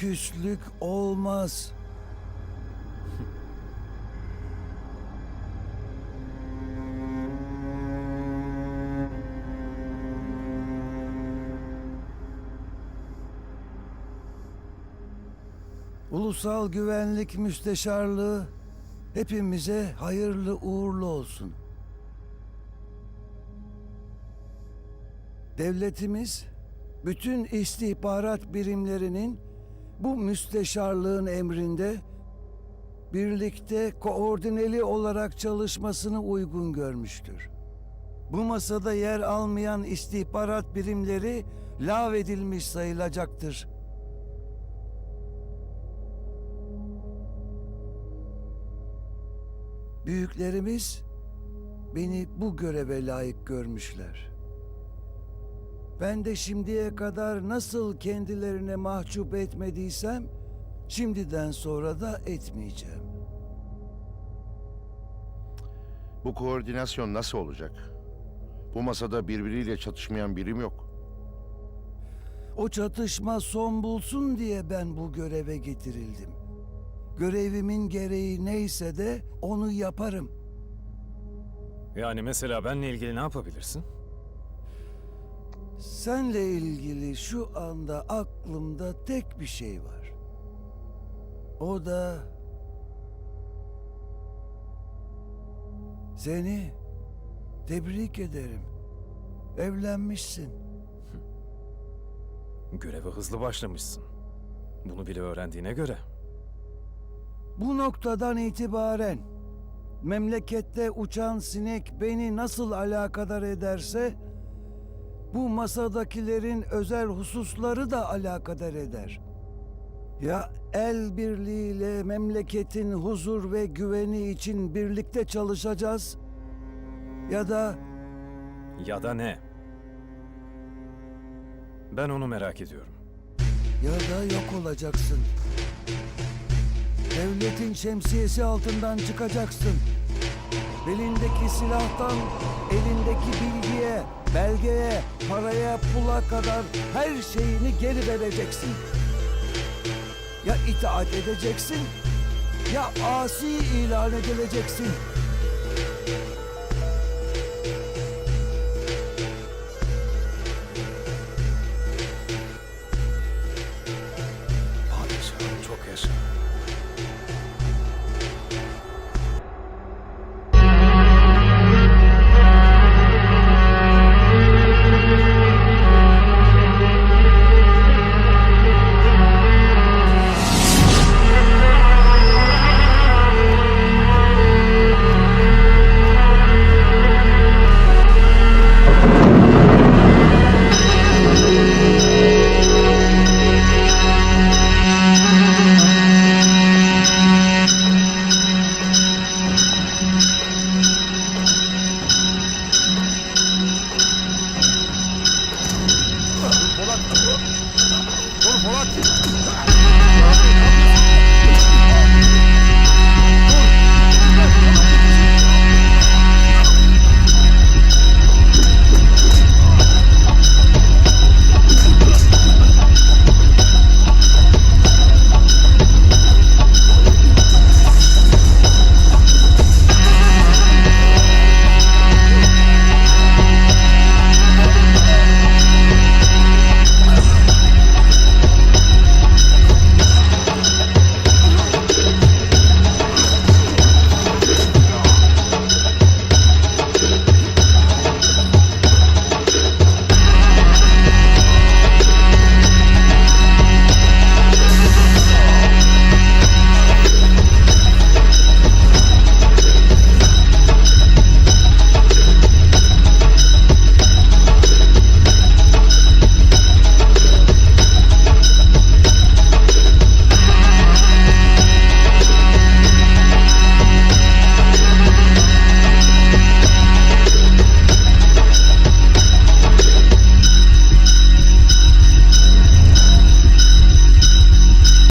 küslük olmaz. Ulusal Güvenlik Müsteşarlığı hepimize hayırlı uğurlu olsun. Devletimiz bütün istihbarat birimlerinin bu müsteşarlığın emrinde birlikte koordineli olarak çalışmasını uygun görmüştür. Bu masada yer almayan istihbarat birimleri lağvedilmiş sayılacaktır. Büyüklerimiz beni bu göreve layık görmüşler. Ben de şimdiye kadar nasıl kendilerine mahcup etmediysem, şimdiden sonra da etmeyeceğim. Bu koordinasyon nasıl olacak? Bu masada birbiriyle çatışmayan birim yok. O çatışma son bulsun diye ben bu göreve getirildim. Görevimin gereği neyse de onu yaparım. Yani mesela benle ilgili ne yapabilirsin? Senle ilgili şu anda aklımda tek bir şey var. O da seni tebrik ederim. Evlenmişsin. Göreve hızlı başlamışsın. Bunu bile öğrendiğine göre. Bu noktadan itibaren memlekette uçan sinek beni nasıl alakadar ederse bu masadakilerin özel hususları da alakadar eder. Ya el birliğiyle memleketin huzur ve güveni için birlikte çalışacağız ya da Ya da ne? Ben onu merak ediyorum. ya da yok olacaksın. Devletin şemsiyesi altından çıkacaksın. Belindeki silahtan elindeki bilgiye, belgeye, paraya, pula kadar her şeyini geri vereceksin. Ya itaat edeceksin ya asi ilan edileceksin.